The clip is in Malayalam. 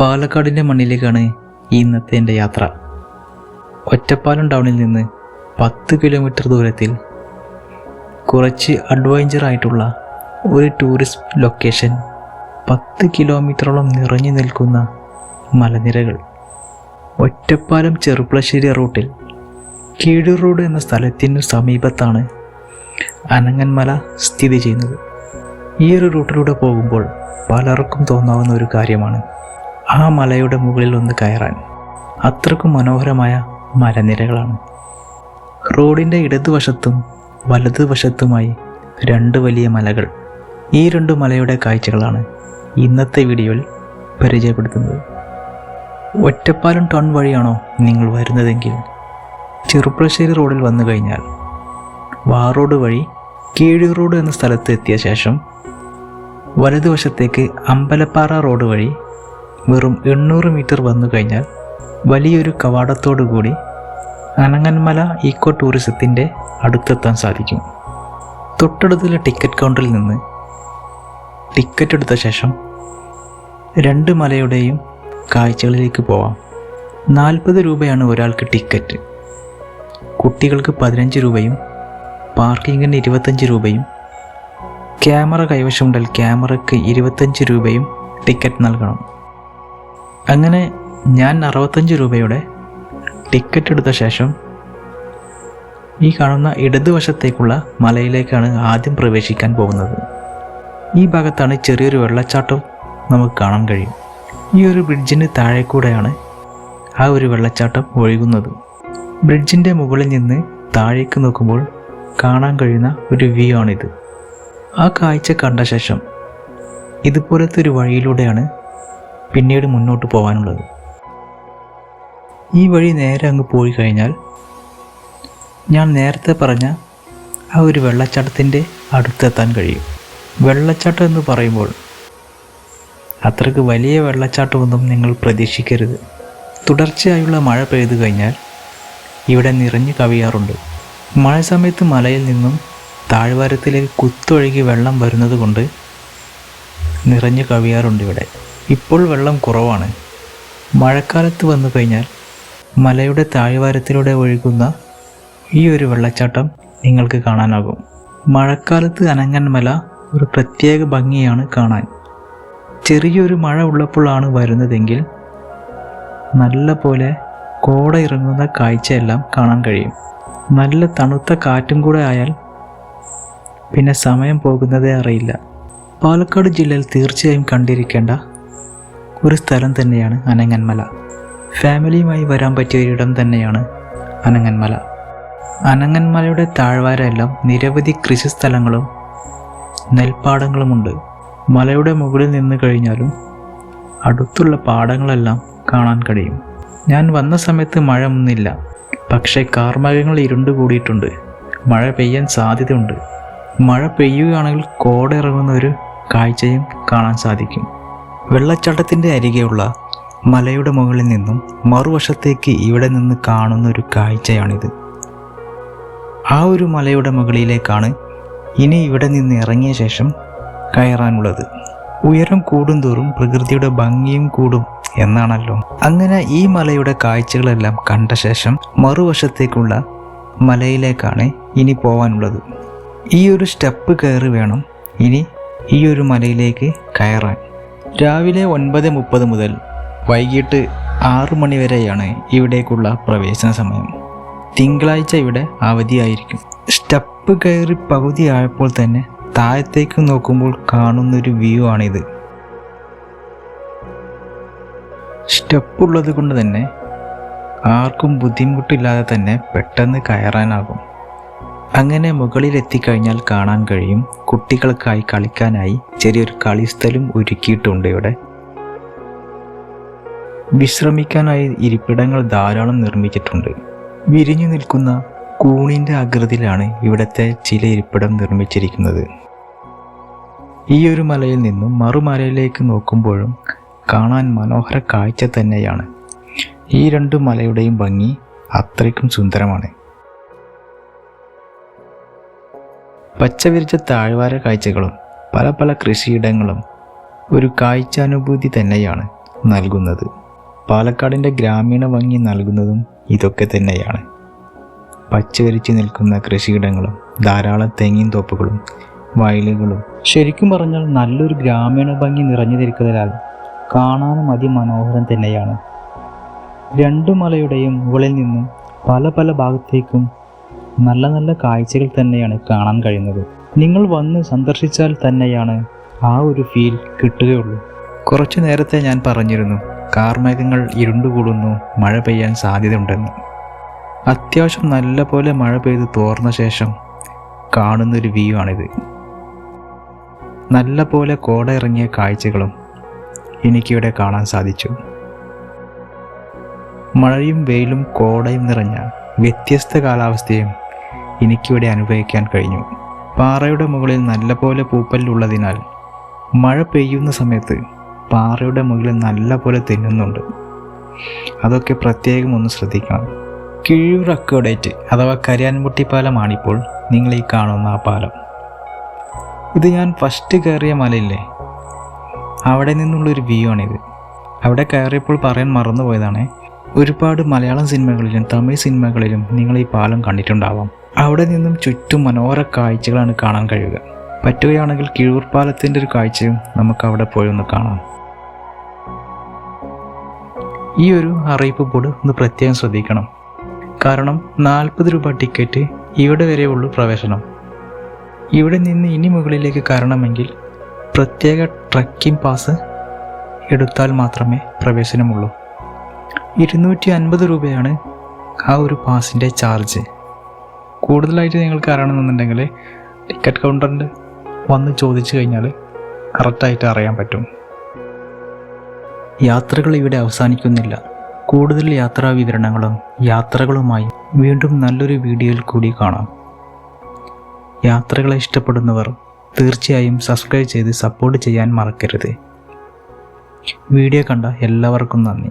പാലക്കാടിന്റെ മണ്ണിലേക്കാണ് ഇന്നത്തെ എന്റെ യാത്ര. ഒറ്റപ്പാലം ടൗണിൽ നിന്ന് പത്ത് കിലോമീറ്റർ ദൂരത്തിൽ കുറച്ച് അഡ്വഞ്ചർ ആയിട്ടുള്ള ഒരു ടൂറിസ്റ്റ് ലൊക്കേഷൻ പത്ത് കിലോമീറ്ററോളം നിറഞ്ഞു നിൽക്കുന്ന മലനിരകൾ. ഒറ്റപ്പാലം ചെറുപ്പളശ്ശേരി റൂട്ടിൽ കീഴൂർ റോഡ് എന്ന സ്ഥലത്തിനു സമീപത്താണ് അനങ്ങന്മല സ്ഥിതി ചെയ്യുന്നത്. ഈ ഒരു റൂട്ടിലൂടെ പോകുമ്പോൾ പലർക്കും തോന്നാവുന്ന ഒരു കാര്യമാണ് ആ മലയുടെ മുകളിൽ ഒന്ന് കയറാൻ അത്രക്കും മനോഹരമായ മലനിരകളാണ്. റോഡിന്റെ ഇടതുവശത്തും വലതുവശത്തുമായി രണ്ട് വലിയ മലകൾ. ഈ രണ്ട് മലയുടെ കാഴ്ചകളാണ് ഇന്നത്തെ വീഡിയോയിൽ പരിചയപ്പെടുത്തുന്നത്. ഒറ്റപ്പാലം ടൗൺ വഴിയാണോ നിങ്ങൾ വരുന്നതെങ്കിൽ ചെറുപ്പശ്ശേരി റോഡിൽ വന്നു കഴിഞ്ഞാൽ വാറോഡ് വഴി കീഴൂർ റോഡ് എന്ന സ്ഥലത്ത് എത്തിയ ശേഷം വലതുവശത്തേക്ക് അമ്പലപ്പാറ റോഡ് വഴി വെറും എണ്ണൂറ് മീറ്റർ വന്നു കഴിഞ്ഞാൽ വലിയൊരു കവാടത്തോടു കൂടി അനങ്ങന്മല ഈക്കോ ടൂറിസത്തിന്റെ അടുത്തെത്താൻ സാധിക്കും. തൊട്ടടുത്തുള്ള ടിക്കറ്റ് കൗണ്ടറിൽ നിന്ന് ടിക്കറ്റ് എടുത്ത ശേഷം രണ്ട് മലയുടെയും കാഴ്ചകളിലേക്ക് പോവാം. നാൽപ്പത് രൂപയാണ് ഒരാൾക്ക് ടിക്കറ്റ് കുട്ടികൾക്ക് പതിനഞ്ച് രൂപയും പാർക്കിങ്ങിന് ഇരുപത്തഞ്ച് രൂപയും ക്യാമറ കൈവശമുണ്ടാൽ ക്യാമറയ്ക്ക് ഇരുപത്തഞ്ച് രൂപയും ടിക്കറ്റ് നൽകണം. അങ്ങനെ ഞാൻ അറുപത്തഞ്ച് രൂപയുടെ ടിക്കറ്റ് എടുത്ത ശേഷം ഈ കാണുന്ന ഇടതുവശത്തേക്കുള്ള മലയിലേക്കാണ് ആദ്യം പ്രവേശിക്കാൻ പോകുന്നത്. ഈ ഭാഗത്താണ് ചെറിയൊരു വെള്ളച്ചാട്ടം നമുക്ക് കാണാൻ കഴിയും. ഈ ഒരു ബ്രിഡ്ജിന് താഴെ കൂടെയാണ് ആ ഒരു വെള്ളച്ചാട്ടം ഒഴുകുന്നത്. ബ്രിഡ്ജിന്റെ മുകളിൽ നിന്ന് താഴേക്ക് നോക്കുമ്പോൾ കാണാൻ കഴിയുന്ന ഒരു വ്യൂ ആണിത് ആ കാഴ്ച കണ്ട ശേഷം ഇതുപോലത്തെ ഒരു വഴിയിലൂടെയാണ് പിന്നീട് മുന്നോട്ട് പോകാനുള്ളത്. ഈ വഴി നേരെ അങ്ങ് പോയി കഴിഞ്ഞാൽ ഞാൻ നേരത്തെ പറഞ്ഞ ആ ഒരു വെള്ളച്ചാട്ടത്തിന്റെ അടുത്തെത്താൻ കഴിയും. വെള്ളച്ചാട്ടം എന്ന് പറയുമ്പോൾ അത്രയ്ക്ക് വലിയ വെള്ളച്ചാട്ടമൊന്നും നിങ്ങൾ പ്രതീക്ഷിക്കരുത്. തുടർച്ചയായുള്ള മഴ പെയ്തു കഴിഞ്ഞാൽ ഇവിടെ നിറഞ്ഞു കവിയാറുണ്ട്. മഴ സമയത്ത് മലയിൽ നിന്നും താഴ്വാരത്തിലേക്ക് കുത്തൊഴുകി വെള്ളം വരുന്നത് കൊണ്ട് നിറഞ്ഞു കവിയാറുണ്ട് ഇവിടെ. ഇപ്പോൾ വെള്ളം കുറവാണ്. മഴക്കാലത്ത് വന്നു കഴിഞ്ഞാൽ മലയുടെ താഴ്വാരത്തിലൂടെ ഒഴുകുന്ന ഈ ഒരു വെള്ളച്ചാട്ടം നിങ്ങൾക്ക് കാണാനാകും. മഴക്കാലത്ത് അനങ്ങന്മല ഒരു പ്രത്യേക ഭംഗിയാണ് കാണാൻ. ചെറിയൊരു മഴ ഉള്ളപ്പോഴാണ് വരുന്നതെങ്കിൽ നല്ല പോലെ കോട ഇറങ്ങുന്ന കാഴ്ചയെല്ലാം കാണാൻ കഴിയും. നല്ല തണുത്ത കാറ്റും കൂടെ ആയാൽ പിന്നെ സമയം പോകുന്നതേ അറിയില്ല. പാലക്കാട് ജില്ലയിൽ തീർച്ചയായും കണ്ടിരിക്കേണ്ട ഒരു സ്ഥലം തന്നെയാണ് അനങ്ങന്മല ഫാമിലിയുമായി വരാൻ പറ്റിയ ഒരിടം തന്നെയാണ് അനങ്ങന്മല അനങ്ങന്മലയുടെ താഴ്വാരെല്ലാം നിരവധി കൃഷി സ്ഥലങ്ങളും നെൽപ്പാടങ്ങളുമുണ്ട്. മലയുടെ മുകളിൽ നിന്ന് കഴിഞ്ഞാലും അടുത്തുള്ള പാടങ്ങളെല്ലാം കാണാൻ കഴിയും. ഞാൻ വന്ന സമയത്ത് മഴ ഒന്നില്ല പക്ഷേ കാർമേഘങ്ങൾ ഇരുണ്ടു കൂടിയിട്ടുണ്ട്. മഴ പെയ്യാൻ സാധ്യതയുണ്ട്. മഴ പെയ്യുകയാണെങ്കിൽ കോട ഇറങ്ങുന്ന ഒരു കാഴ്ചയും കാണാൻ സാധിക്കും. വെള്ളച്ചാട്ടത്തിന്റെ അരികെയുള്ള മലയുടെ മുകളിൽ നിന്നും മറുവശത്തേക്ക് ഇവിടെ നിന്ന് കാണുന്ന ഒരു കാഴ്ചയാണിത്. ആ ഒരു മലയുടെ മുകളിലേക്കാണ് ഇനി ഇവിടെ നിന്ന് ഇറങ്ങിയ ശേഷം കയറാനുള്ളത്. ഉയരം കൂടുന്തോറും പ്രകൃതിയുടെ ഭംഗിയും കൂടും എന്നാണല്ലോ. അങ്ങനെ ഈ മലയുടെ കാഴ്ചകളെല്ലാം കണ്ട ശേഷം മറുവശത്തേക്കുള്ള മലയിലേക്കാണ് ഇനി പോവാനുള്ളത്. ഈ ഒരു സ്റ്റെപ്പ് കയറി വേണം ഇനി ഈ ഒരു മലയിലേക്ക് കയറാൻ. രാവിലെ ഒൻപത് മുപ്പത് മുതൽ വൈകിട്ട് ആറു മണി വരെയാണ് ഇവിടേക്കുള്ള പ്രവേശന സമയം. തിങ്കളാഴ്ച ഇവിടെ അവധിയായിരിക്കും. സ്റ്റെപ്പ് കയറി പകുതി ആയപ്പോൾ തന്നെ താഴത്തേക്ക് നോക്കുമ്പോൾ കാണുന്നൊരു വ്യൂ ആണിത്. സ്റ്റെപ്പ് ഉള്ളത് കൊണ്ട് തന്നെ ആർക്കും ബുദ്ധിമുട്ടില്ലാതെ തന്നെ പെട്ടെന്ന് കയറാനാകും. അങ്ങനെ മുകളിലെത്തിക്കഴിഞ്ഞാൽ കാണാൻ കഴിയും കുട്ടികൾക്കായി കളിക്കാനായി ചെറിയൊരു കളിസ്ഥലം ഒരുക്കിയിട്ടുണ്ട് ഇവിടെ. വിശ്രമിക്കാനായി ഇരിപ്പിടങ്ങൾ ധാരാളം നിർമ്മിച്ചിട്ടുണ്ട്. വിരിഞ്ഞു നിൽക്കുന്ന കൂണിന്റെ ആകൃതിയിലാണ് ഇവിടുത്തെ ചില ഇരിപ്പിടം നിർമ്മിച്ചിരിക്കുന്നത്. ഈ ഒരു മലയിൽ നിന്നും മറുമലയിലേക്ക് നോക്കുമ്പോഴും കാണാൻ മനോഹര കാഴ്ച തന്നെയാണ്. ഈ രണ്ട് മലയുടെയും ഭംഗി അത്രയ്ക്കും സുന്ദരമാണ്. പച്ചവിരിച്ച താഴ്വാര കാഴ്ചകളും പല പല കൃഷിയിടങ്ങളും ഒരു കാഴ്ചാനുഭൂതി തന്നെയാണ് നൽകുന്നത്. പാലക്കാടിന്റെ ഗ്രാമീണ ഭംഗി നൽകുന്നതും ഇതൊക്കെ തന്നെയാണ്. പച്ചവരിച്ച് നിൽക്കുന്ന കൃഷിയിടങ്ങളും ധാരാളം തെങ്ങിൻ തോപ്പുകളും വയലുകളും. ശരിക്കും പറഞ്ഞാൽ നല്ലൊരു ഗ്രാമീണ ഭംഗി നിറഞ്ഞു നിൽക്കുന്നതിനാൽ കാണാനും അതിമനോഹരം തന്നെയാണ്. രണ്ടു മലയുടെയും മുകളിൽ നിന്നും പല പല ഭാഗത്തേക്കും നല്ല നല്ല കാഴ്ചകൾ തന്നെയാണ് കാണാൻ കഴിയുന്നത്. നിങ്ങൾ വന്ന് സന്ദർശിച്ചാൽ തന്നെയാണ് ആ ഒരു ഫീൽ കിട്ടുകയുള്ളൂ. കുറച്ചു നേരത്തെ ഞാൻ പറഞ്ഞിരുന്നു കാർമേഘങ്ങൾ ഇരുണ്ടുകൂടുന്നു മഴ പെയ്യാൻ സാധ്യതയുണ്ടെന്ന്. അത്യാവശ്യം നല്ല പോലെ മഴ പെയ്ത് തോർന്ന ശേഷം കാണുന്നൊരു വ്യൂ ആണിത്. നല്ല പോലെ കോട ഇറങ്ങിയ കാഴ്ചകളും എനിക്കിവിടെ കാണാൻ സാധിച്ചു. മഴയും വെയിലും കോടയും നിറഞ്ഞ വ്യത്യസ്ത കാലാവസ്ഥയും എനിക്കിവിടെ അനുഭവിക്കാൻ കഴിഞ്ഞു. പാറയുടെ മുകളിൽ നല്ലപോലെ പൂപ്പലുള്ളതിനാൽ മഴ പെയ്യുന്ന സമയത്ത് പാറയുടെ മുകളിൽ നല്ലപോലെ തിന്നുന്നുണ്ട്. അതൊക്കെ പ്രത്യേകം ഒന്ന് ശ്രദ്ധിക്കണം. കിഴിവ് അക്കോഡേറ്റ് അഥവാ കരിയാൻമുട്ടി പാലമാണിപ്പോൾ നിങ്ങൾ ഈ കാണുന്ന ആ പാലം. ഇത് ഞാൻ ഫസ്റ്റ് കയറിയ മലയില്ലേ? അവിടെ നിന്നുള്ളൊരു വ്യൂ ആണിത്. അവിടെ കയറിയപ്പോൾ പറയാൻ മറന്നുപോയതാണ്. ഒരുപാട് മലയാളം സിനിമകളിലും തമിഴ് സിനിമകളിലും നിങ്ങൾ ഈ പാലം കണ്ടിട്ടുണ്ടാവാം. അവിടെ നിന്നും ചുറ്റും മനോഹര കാഴ്ചകളാണ് കാണാൻ കഴിയുക. പറ്റുകയാണെങ്കിൽ കിഴൂർ പാലത്തിന്റെ ഒരു കാഴ്ചയും നമുക്ക് അവിടെ പോയി ഒന്ന് കാണാം. ഈ ഒരു അറിയിപ്പ് ബോർഡ് ഒന്ന് പ്രത്യേകം ശ്രദ്ധിക്കണം. കാരണം നാൽപ്പത് രൂപ ടിക്കറ്റ് ഇവിടെ വരെ ഉള്ളൂ പ്രവേശനം. ഇവിടെ നിന്ന് ഇനി മുകളിലേക്ക് കയറണമെങ്കിൽ പ്രത്യേക ട്രക്കിംഗ് പാസ് എടുത്താൽ മാത്രമേ പ്രവേശനമുള്ളൂ. ഇരുന്നൂറ്റി അൻപത് രൂപയാണ് ആ ഒരു പാസിന്റെ ചാർജ്. കൂടുതലായിട്ട് നിങ്ങൾക്ക് അറിയണമെന്നുണ്ടെങ്കിൽ ടിക്കറ്റ് കൗണ്ടറിൽ വന്ന് ചോദിച്ചു കഴിഞ്ഞാൽ കറക്റ്റായിട്ട് അറിയാൻ പറ്റും. യാത്രകൾ ഇവിടെ അവസാനിക്കുന്നില്ല. കൂടുതൽ യാത്രാ വിവരണങ്ങളും യാത്രകളുമായി വീണ്ടും നല്ലൊരു വീഡിയോയിൽ കൂടി കാണാം. യാത്രകളെ ഇഷ്ടപ്പെടുന്നവർ തീർച്ചയായും സബ്സ്ക്രൈബ് ചെയ്ത് സപ്പോർട്ട് ചെയ്യാൻ മറക്കരുത്. വീഡിയോ കണ്ട എല്ലാവർക്കും നന്ദി.